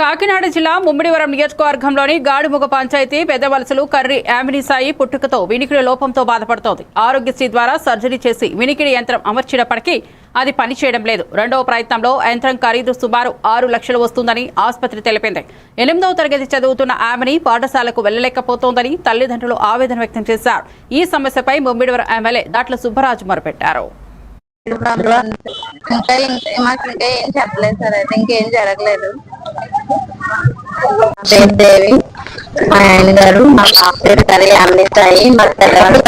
కాకినాడ జిల్లా ముమ్మిడివరం నియోజకవర్గంలోని గాడిముగ పంచాయతీ పెద్దవలసలు కర్రి ఆమిని సాయి పుట్టుకతో వినికిడి లోపంతో బాధపడుతోంది. ఆరోగ్యశ్రీ ద్వారా సర్జరీ చేసి వినికిడి యంత్రం అమర్చినప్పటికీ అది పనిచేయడం లేదు. రెండవ ప్రయత్నంలో యంత్రం ఖరీదు సుమారు ఆరు లక్షలు వస్తుందని ఆసుపత్రి తెలిపింది. ఎనిమిదవ తరగతి చదువుతున్న ఆమెని పాఠశాలకు వెళ్ళలేకపోతోందని తల్లిదండ్రులు ఆవేదన వ్యక్తం చేశారు. ఈ సమస్యపై ముమ్మిడివరం ఎమ్మెల్యే దాట్ల సుబ్బరాజు మొరపెట్టారు. ఇంకా ఇంకా మాకు ఇంకా ఏం చెప్పలేదు సార్. అయితే ఇంకేం జరగలేదు. దేవి మా ఆయన గారు మా పాప పేరు కరీ అమ్మిస్తాయి మా తెల్లవారు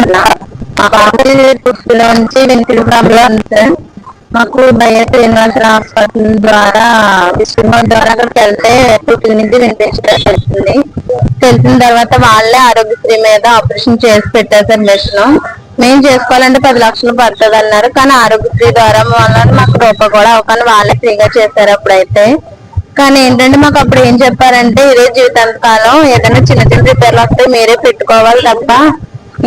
మా పాప పుట్టులో నుంచి నేను ప్రాబ్లం ఉంది సార్ మాకు భయ శ్రీనివాస హాస్పిటల్ ద్వారా విష్ణుమూర్తి ద్వారా అక్కడికి వెళ్తే పుట్టిన నుంచి వినిపించడం తెలిసింది తెలిసిన తర్వాత వాళ్ళే ఆరోగ్యశ్రీ మీద ఆపరేషన్ చేసి పెట్టారు సార్ మిషన్. మేము చేసుకోవాలంటే పది లక్షలు పడుతుంది అన్నారు కానీ ఆరోగ్యశ్రీ ద్వారా వల్ల మాకు రూపాయి కూడా అవ్వకుండా వాళ్ళే ఫ్రీగా చేశారు అప్పుడైతే. కానీ ఏంటంటే మాకు అప్పుడు ఏం చెప్పారంటే ఇదే జీవితాంత కాలం ఏదైనా చిన్న చిన్న రిపేర్లు వస్తే మీరే పెట్టుకోవాలి తప్ప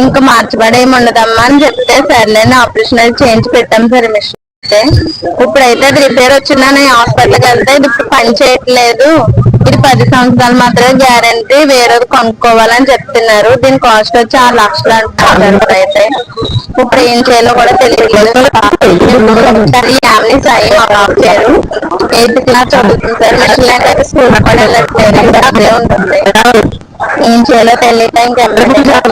ఇంకా మార్చబడి ఏమి ఉండదమ్మా అని చెప్తే సర్లేని ఆపరేషన్ అది చేయించి పెట్టాం సార్ మిషన్ అయితే ఇప్పుడైతే అది రిపేర్ వచ్చిందని హాస్పిటల్కి వెళ్తే ఇది ఇప్పుడు పని చేయట్లేదు. ఇది పది సంవత్సరాలు మాత్రమే గ్యారంటీ వేరేది కొనుక్కోవాలని చెప్తున్నారు. దీని కాస్ట్ వచ్చి ఆరు లక్షలు అంటున్నారు అయితే. ఇప్పుడు ఏం చేయాలో కూడా తెలియట్లేదు. సరే ఫ్యామిలీ సాయి మా బాబు పేరు ఎయిత్ క్లాస్ చదువుతుంది సార్. మిషన్ అయితే స్కూల్ కూడా వెళ్ళట్లేదు అదే ఉంటుంది. ఏం చేయాలో తెలియక ఇంకెక్కడ